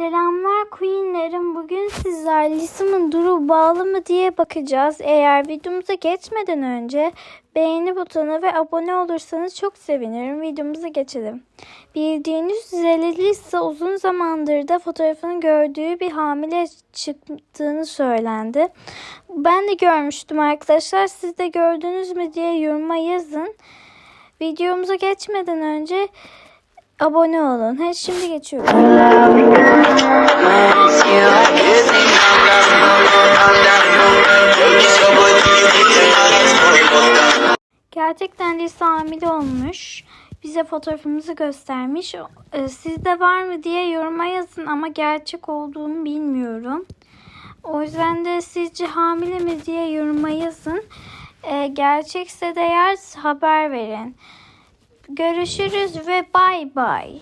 Selamlar Queen'lerim. Bugün sizler Lisim'in duru bağlı mı diye bakacağız. Eğer videomuza geçmeden önce beğeni butonu ve abone olursanız çok sevinirim. Videomuza geçelim. Bildiğiniz üzere Lisa uzun zamandır da fotoğrafını gördüğü bir hamile çıktığını söylendi. Ben de görmüştüm arkadaşlar. Siz de gördünüz mü diye yoruma yazın. Videomuza geçmeden önce abone olun. Hadi şimdi geçiyoruz. Gerçekten Lisa hamile olmuş. Bize fotoğrafımızı göstermiş. Ee, Sizde var mı diye yoruma yazın ama gerçek olduğunu bilmiyorum. O yüzden de sizce hamile mi diye yoruma yazın. Ee, gerçekse de eğer haber verin. Görüşürüz ve bay bay.